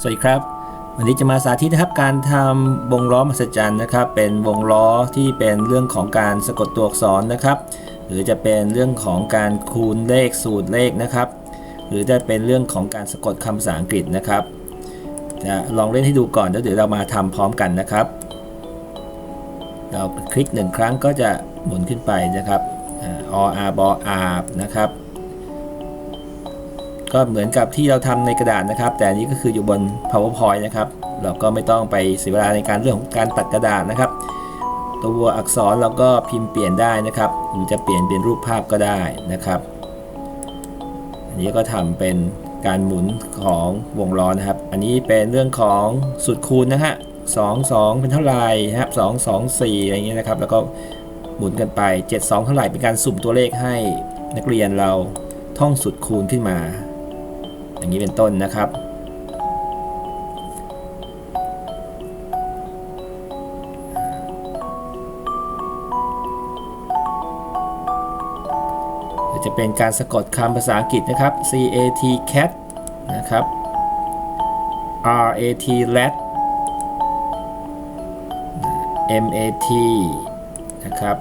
สวัสดีครับ วันนี้จะมาสาธิตนะครับการทำวงล้อมหัศจรรย์นะครับ เป็นวงล้อที่เป็นเรื่องของการสะกดตัวอักษรนะครับ หรือจะเป็นเรื่องของการคูณเลขสูตรเลขนะครับ หรือจะเป็นเรื่องของการสะกดคำภาษาอังกฤษนะครับ จะลองเล่นให้ดูก่อนแล้วเดี๋ยวเรามาทำพร้อมกันนะครับ เราคลิกหนึ่งครั้งก็จะหมุนขึ้นไปนะครับออาบอาบนะครับ ก็เหมือนกับที่เราทำในกระดาษนะครับ แต่อันนี้ก็คืออยู่บน powerpoint นะครับ เราก็ไม่ต้องไปเสียเวลาในการเรื่องของการตัดกระดาษนะครับ ตัวอักษรเราก็พิมพ์เปลี่ยนได้นะครับหรือจะเปลี่ยนเป็นรูปภาพก็ได้นะครับ อันนี้ก็ทำเป็นการหมุนของวงล้อนะครับ อันนี้เป็นเรื่องของสูตรคูณนะฮะสองสองเป็นเท่าไหร่ครับสองสองสี่อะไรเงี้ยนะครับ แล้วก็หมุนกันไป 7 2 เท่าไหร่เป็นการสุ่มตัวเลขให้นักเรียนเราท่องสูตรคูณขึ้นมา อย่างนี้เป็นต้นนะครับ จะเป็นการสะกดคำภาษาอังกฤษนะครับ C A T cat นะครับ R A T rat M A T นะครับ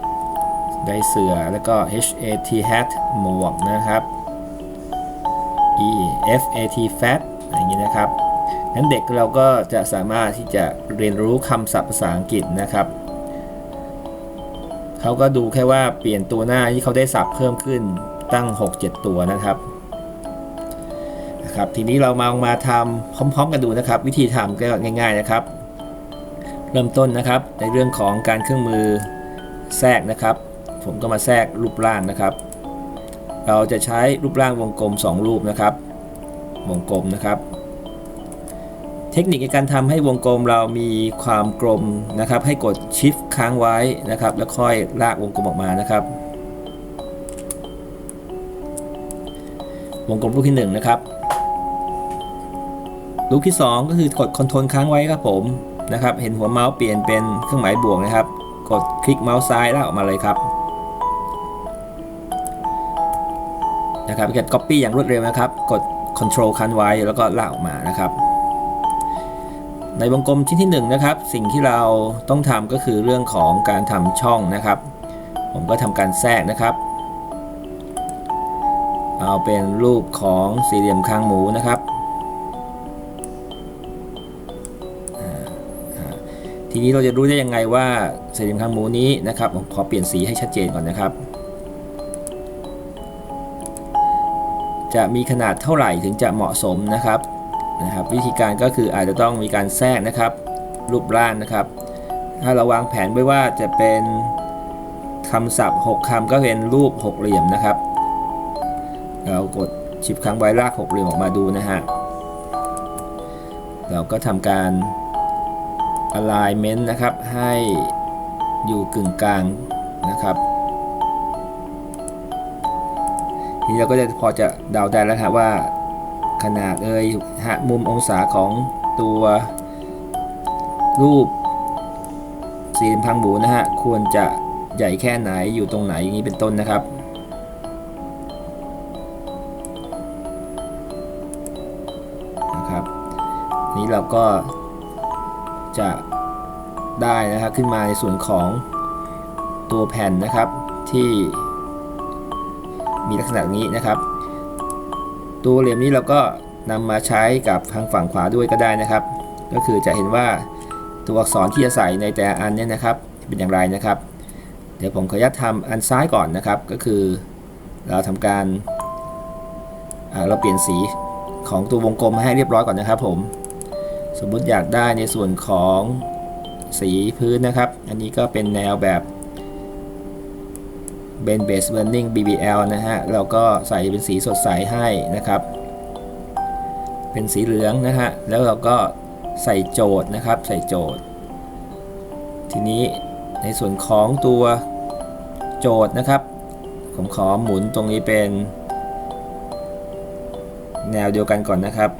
ได้เสือแล้วก็ H A T hat หมวกนะครับ E F A T fat อย่างนี้นะครับนั้นเด็กเราก็จะสามารถที่จะเรียนรู้คำศัพท์ภาษาอังกฤษนะครับเขาก็ดูแค่ว่าเปลี่ยนตัวหน้าที่เขาได้ศัพท์เพิ่มขึ้นตั้ง 6-7 ตัวนะครับนะครับทีนี้เรามามาทำพร้อมๆ กันดูนะครับ วิธีทำก็ง่าย ๆนะครับ เริ่มต้นนะครับในเรื่องของการเครื่องมือแทรกนะครับ ผมก็มาแทรกรูปร่างนะครับ เราจะใช้รูปร่างวงกลม 2 รูปนะครับ วงกลมนะครับ เทคนิคในการทำให้วงกลมเรามีความกลมนะครับ ให้กด Shift ค้างไว้นะครับ แล้วค่อยลากวงกลมออกมานะครับ วงกลมลูกที่ 1 นะครับลูกที่ 2 ก็คือกด Ctrl ค้างไว้ครับผมนะครับ เห็นหัวเมาส์เปลี่ยนเป็นเครื่องหมายบวกนะครับ กดคลิกเมาส์ซ้ายลากออกมาเลยครับ นะครับเป็นการ Copy อย่างรวดเร็วนะครับ กด Ctrl ค้างไว้แล้วก็ลากออกมานะครับ ในวงกลมชิ้นที่1นนะครับ สิ่งที่เราต้องทำก็คือเรื่องของการทำช่องนะครับ ผมก็ทำการแทรกนะครับ เอาเป็นรูปของสี่เหลี่ยมคางหมูนะครับทีนี้เราจะรู้ได้ยังไงว่าสี่เหลี่ยมคางหมูนี้นะครับผมขอเปลี่ยนสีให้ชัดเจนก่อนนะครับ จะมีขนาดเท่าไหร่ถึงจะเหมาะสมนะครับนะครับ วิธีการก็คืออาจจะต้องมีการแทรกนะครับ รูปร่างนะครับ ถ้าเราวางแผนไว้ว่าจะเป็นคำศัพท์ 6คำก็เป็นรูปหกเหลี่ยมนะครับ เรากดชิปค้างไว้ลากหกเหลี่ยมออกมาดูนะฮะเราก็ทำการ alignment นะครับให้อยู่กึ่งกลางนะครับ ทีนี้เราก็จะพอจะเดาได้แล้วครับว่าขนาดเอ่ยหมุมองศาของตัวรูปสี่เหลี่ยมพังหมูนะฮะควรจะใหญ่แค่ไหนอยู่ตรงไหนอย่างนี้เป็นต้นนะครับ นะครับ นี้เราก็จะได้นะครับขึ้นมาในส่วนของตัวแผ่นนะครับที่ มีลักษณะนี้นะครับ ตัวเหลี่ยมนี้เราก็นำมาใช้กับทางฝั่งขวาด้วยก็ได้นะครับ ก็คือจะเห็นว่าตัวอักษรที่จะใส่ในแต่อันเนี้นะครับ เป็นอย่างไรนะครับ เดี๋ยวผมขออนุญาตทำอันซ้ายก่อนนะครับ ก็คือเราทำการเราเปลี่ยนสีของตัววงกลมให้เรียบร้อยก่อนนะครับ ผม สมมุติอยากได้ในส่วนของสีพื้นนะครับ อันนี้ก็เป็นแนวแบบ เบนเบสเบ r ร์นิ่ง BBL นะฮะเราก็ใส่เป็นสีสดใสให้นะครับ เป็นสีเหลืองนะฮะแล้วเราก็ใส่โจทย์นะครับใส่โจทย์ ทีนี้ในส่วนของตัวโจทย์นะครับ ผมขอหมุนตรงนี้เป็น แนวเดียวกันก่อนนะครับ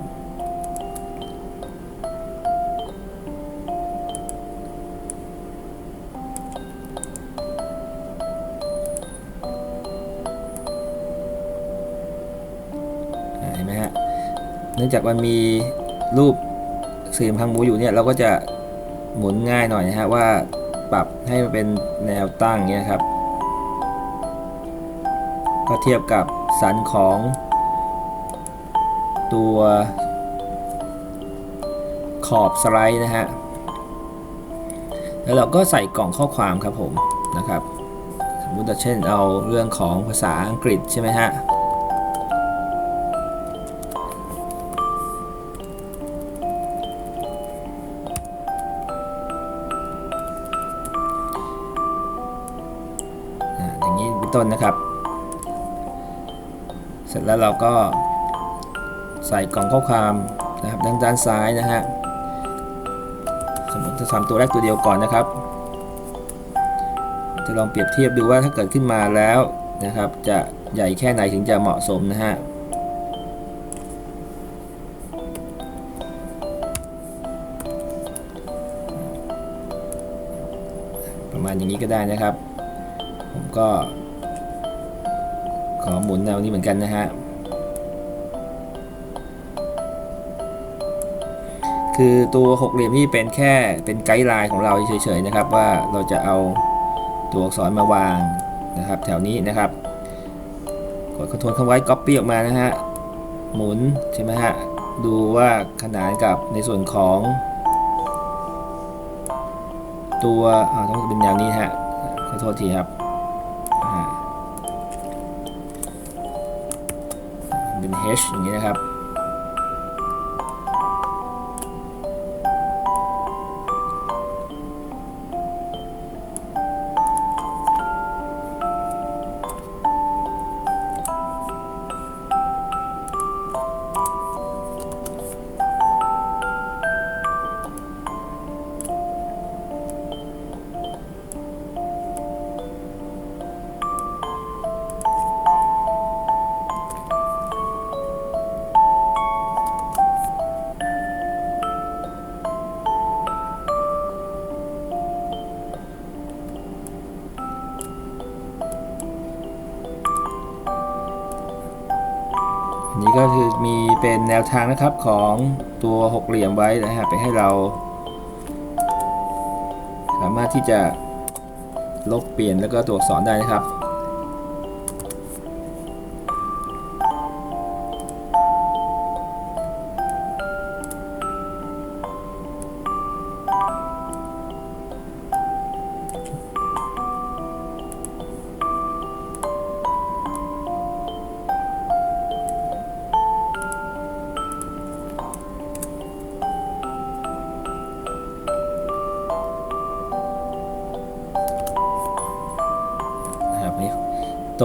เนื่องจากมันมีรูปสี่เหลี่ยมคางหมูอยู่เนี่ยเราก็จะหมุนง่ายหน่อยนะฮะว่าปรับให้มันเป็นแนวตั้งเนี่ยครับ ก็เทียบกับสันของตัวขอบสไลด์นะฮะ แล้วเราก็ใส่กล่องข้อความครับผมนะครับสมมติเช่นเอาเรื่องของภาษาอังกฤษใช่ไหมฮะ ต้นนะครับ เสร็จแล้วเราก็ใส่กล่องข้อความนะครับด้านด้านซ้ายนะฮะสมมติจะทำตัวแรกตัวเดียวก่อนนะครับ จะลองเปรียบเทียบดูว่าถ้าเกิดขึ้นมาแล้วนะครับ จะใหญ่แค่ไหนถึงจะเหมาะสมนะฮะประมาณอย่างนี้ก็ได้นะครับ ผมก็ ขอหมุนแนวนี้เหมือนกันนะฮะ คือตัวหกเหลี่ยมนี่เป็นแค่เป็นไกด์ไลน์ของเราเฉยๆนะครับ ว่าเราจะเอาตัวอักษรมาวางนะครับ แถวนี้นะครับ กดคอนโทรลคำไว้ Copy ออกมานะฮะ หมุนใช่ไหมฮะ ดูว่าขนานกับในส่วนของ ตัวต้องเป็นแนวนี้ฮะขอโทษทีครับ เป็น H อย่างนี้นะครับ มีเป็นแนวทางนะครับของตัวหกเหลี่ยมไว้นะฮะไปให้เรา สามารถที่จะลบเปลี่ยนแล้วก็ตัวอักษรได้นะครับนะครับ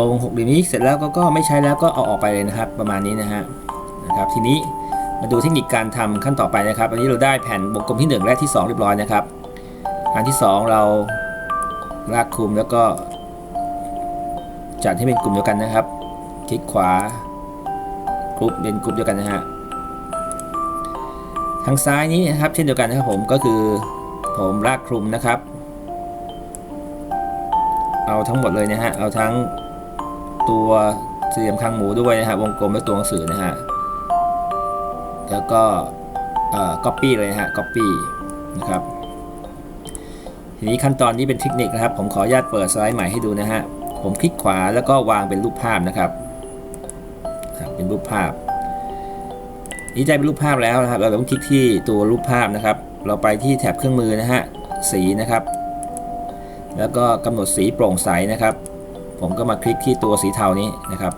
รงหกเหลี่ยมนี้เสร็จแล้วก็ก็ไม่ใช้แล้วก็เอาออกไปเลยนะครับ ประมาณนี้นะฮะนะครับ ทีนี้มาดูเทคนิคการทำขั้นต่อไปนะครับ อันนี้เราได้แผ่นวงกลมที่ 1 และที่ 2 เรียบร้อยนะครับ อันที่ 2 เราลากคลุมแล้วก็จัดให้เป็นกลุ่มเดียวกันนะครับ คลิกขวากรุ๊ปเป็นกลุ่มเดียวกันนะฮะทางซ้ายนี้นะครับเช่นเดียวกันนะครับผมก็คือผมลากคลุมนะครับ เอาทั้งหมดเลยนะฮะเอาทั้ง ตัวสี่เหลี่ยมคางหมูด้วยนะฮะวงกลมและตัวหนังสือนะฮะแล้วก็เอ่อ copy เลยนะฮะ copy นะครับทีนี้ขั้นตอนนี้เป็นเทคนิคนะครับ ผมขออนุญาตเปิดสไลด์ใหม่ให้ดูนะฮะผมคลิกขวาแล้วก็วางเป็นรูปภาพนะครับเป็นรูปภาพ นี่ได้เป็นรูปภาพแล้วนะครับ เราต้องคลิกที่ตัวรูปภาพนะครับ เราไปที่แถบเครื่องมือนะฮะสีนะครับ แล้วก็กำหนดสีโปร่งใสนะครับ ผมก็มาคลิกที่ตัวสีเทานี้นะครับ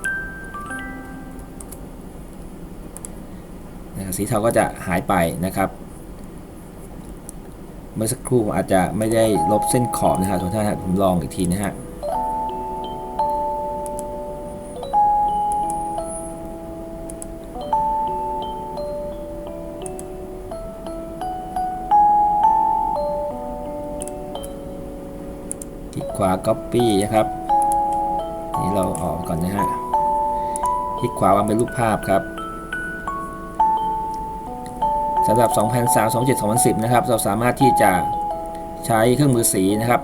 สีเทาก็จะหายไปนะครับ เมื่อสักครู่ผมอาจจะไม่ได้ลบเส้นขอบนะครับทุกท่านผมลองอีกทีนะฮะคลิกขวา Copy นะครับ ก่อนนะฮะคลิกขวาวางเป็นรูปภาพครับสำหรับ 2003 27 2010 นะครับ เราสามารถที่จะใช้เครื่องมือสีนะครับ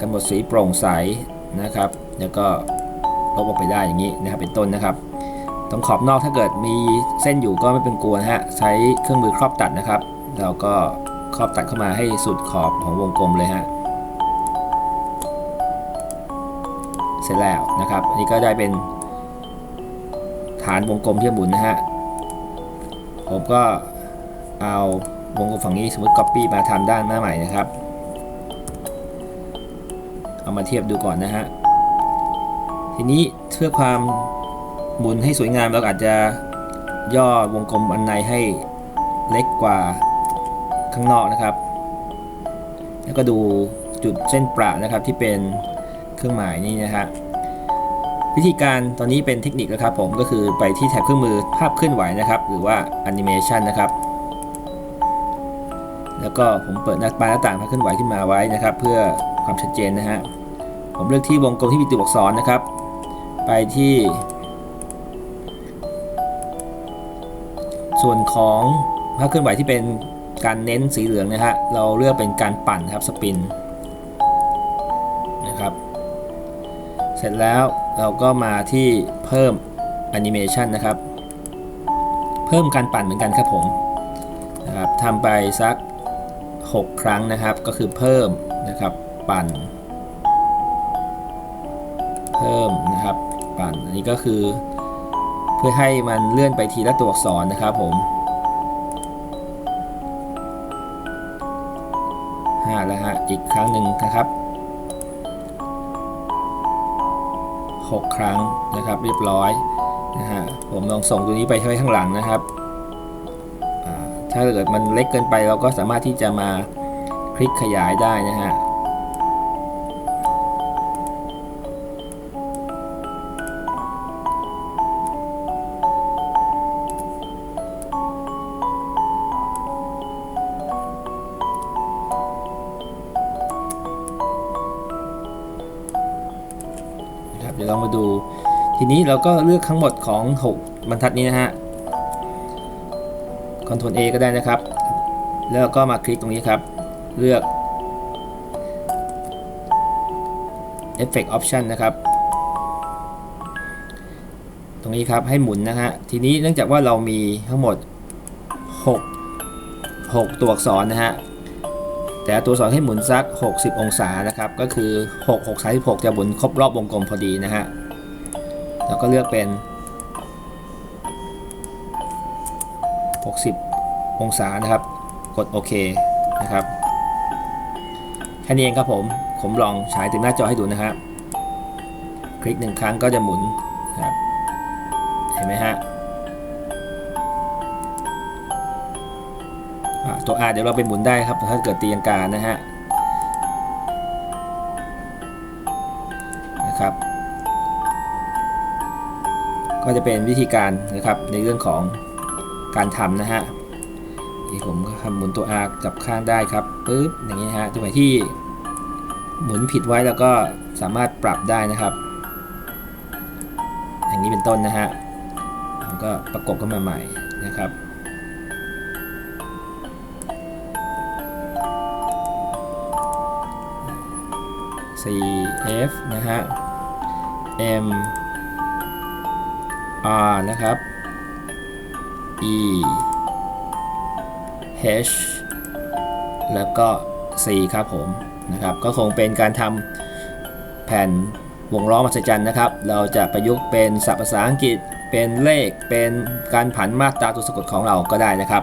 กำหนดสีโปร่งใสนะครับ แล้วก็ลบออกไปได้อย่างนี้นะครับ เป็นต้นนะครับ ตรงขอบนอกถ้าเกิดมีเส้นอยู่ก็ไม่เป็นกลัวนะฮะ ใช้เครื่องมือครอบตัดนะครับ เราก็ครอบตัดเข้ามาให้สุดขอบของวงกลมเลยฮะ เสร็จแล้วนะครับอันนี้ก็ได้เป็นฐานวงกลมที่จะหมุนนะฮะผมก็เอาวงกลมฝั่งนี้สมมติ Copy มาทำด้านหน้าใหม่นะครับ เอามาเทียบดูก่อนนะฮะทีนี้เพื่อความหมุนให้สวยงามเราอาจจะย่อวงกลมอันในให้เล็กกว่าข้างนอกนะครับ แล้วก็ดูจุดเส้นประนะครับที่เป็น เครื่องหมายนี่นะฮะวิธีการตอนนี้เป็นเทคนิคแล้วครับผมก็คือไปที่แท็บเครื่องมือภาพเคลื่อนไหวนะครับ หรือว่าแอนิเมชันนะครับ แล้วก็ผมเปิดหน้าบานหน้าต่างภาพเคลื่อนไหวขึ้นมาไว้นะครับ เพื่อความชัดเจนนะฮะผมเลือกที่วงกลมที่มีตัวอักษรนะครับ ไปที่ ส่วนของภาพเคลื่อนไหวที่เป็นการเน้นสีเหลืองนะฮะเราเลือกเป็นการปั่นครับสปิน สร็จแล้วเราก็มาที่เพิ่มแอนิเมชันนะครับ เพิ่มการปั่นเหมือนกันครับผมนะครับทำไปสัก 6 ครั้งนะครับ ก็คือเพิ่มนะครับปั่น เพิ่มนะครับปั่นอันนี้ก็คือ เพื่อให้มันเลื่อนไปทีละตัวอักษรนะครับผมห้าแล้วฮะอีกครั้งหนึ่งนะครับ หกครั้งนะครับ เรียบร้อยนะฮะผมลองส่งตัวนี้ไปไว้ข้างหลังนะครับ ถ้าเกิดมันเล็กเกินไปเราก็สามารถที่จะมาคลิกขยายได้นะฮะ ทีนี้เราก็เลือกทั้งหมดของ 6 บรรทัดนี้นะฮะ Ctrl A ก็ได้นะครับ แล้วก็มาคลิกตรงนี้ครับ เลือก Effect Option นะครับ ตรงนี้ครับให้หมุนนะฮะ ทีนี้เนื่องจากว่าเรามีทั้งหมด 6 6 ตัวอักษรนะฮะ แต่ตัวสอนให้หมุนสัก 60 องศานะครับ ก็คือ 6 6 36 จะหมุนครบรอบวงกลมพอดีนะฮะ แล้วก็เลือกเป็น 60 องศานะครับ กดโอเคนะครับแค่นี้เองครับผม ผมลองฉายถึงหน้าจอให้ดูนะครับ คลิกหนึ่งครั้งก็จะหมุนครับเห็นไหมฮะอ่าตัว R เดี๋ยวเราไปหมุนได้ครับ ถ้าเกิดตีลังกานะฮะนะครับ ก็จะเป็นวิธีการนะครับในเรื่องของการทำนะฮะนี่ผมก็ทำหมุนตัว R กับข้างได้ครับปึ๊บอย่างนี้ฮะจังหวที่หมุนผิดไว้แล้วก็สามารถปรับได้นะครับ อย่างนี้เป็นต้นนะฮะผมก็ประกบเข้ามาใหม่นะครับ4 F นะฮะ M R นะครับ E H แล้วก็ C ครับผมนะครับ ก็คงเป็นการทำแผ่นวงล้อมหัศจรรย์นะครับ เราจะประยุกต์เป็นศัพท์ภาษาอังกฤษ เป็นเลข เป็นการผันมาตราตัวสะกดของเราก็ได้นะครับ